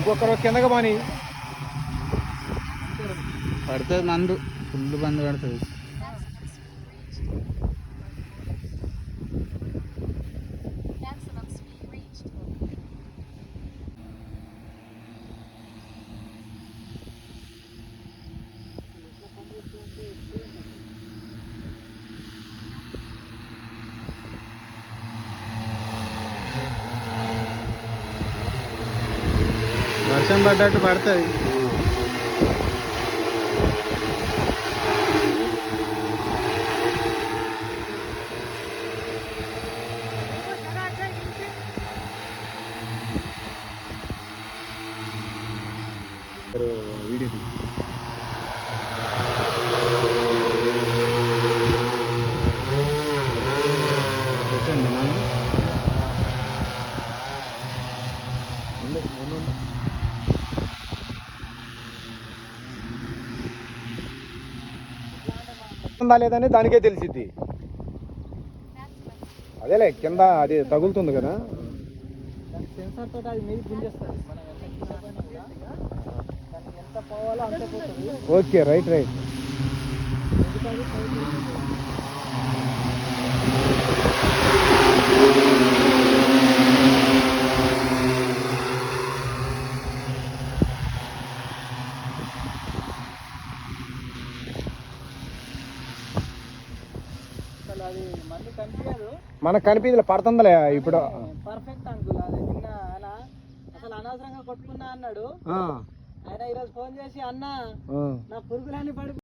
ఇంకొకరు కిందకి పని. పడుతుంది మందు. ఫుల్ మందు పడుతుంది వర్షం పడ్డట్టు పడుతుంది వీడియో వచ్చింది ఉందా లేదని దానికే తెలిసిద్ది. అదేలే కింద అది తగులుతుంది కదా. సెన్సార్ తోటి అది మనకు కనిపించలే పడుతుందిలే ఇప్పుడు. పర్ఫెక్ట్ అంకుల్ అది నిన్న ఆయన అసలు అనవసరంగా కొట్టుకున్నా అన్నాడు. ఆయన ఈరోజు ఫోన్ చేసి అన్న. నా పురుగులన్నీ పడి